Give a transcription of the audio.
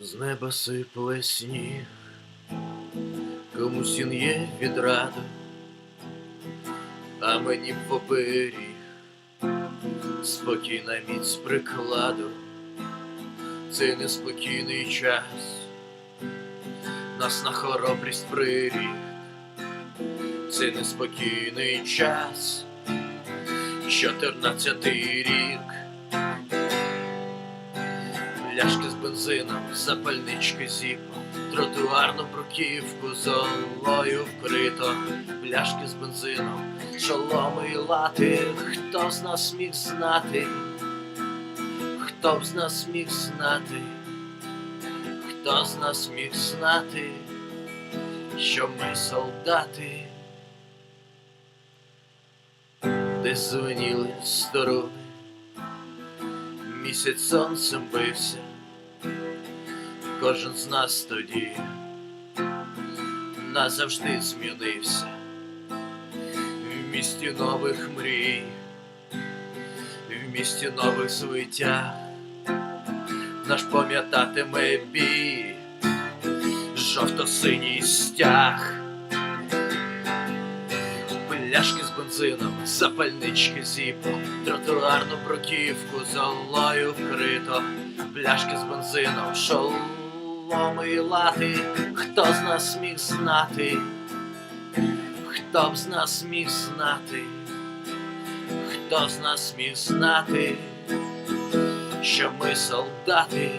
З неба сипле сніг, комусь він є відрада, а мені б в оберіг. Спокійна міць прикладу, цей неспокійний час. Нас на хоробрість приріг, цей неспокійний час, чотирнадцятий рік. Бензином, запальнички зіпо, тротуарну бруківку золою вкрито, пляшки з бензином, шоломи і лати, хто з нас міг знати, хто б з нас міг знати, хто з нас міг знати, що ми солдати, де звеніли сторони місяць сонцем бився, кожен з нас тоді. Назавжди змінився. В місті нових мрій, в місті нових звиттях, наш пам'ятатиме бій, жовто-синій стяг. Пляшки з бензином, запальнички зіпо, тротуарну бруківку золою вкрито, пляшки з бензином, шоломи і лати, хто з нас міг знати, хто б з нас міг знати, хто з нас міг знати, що ми солдати.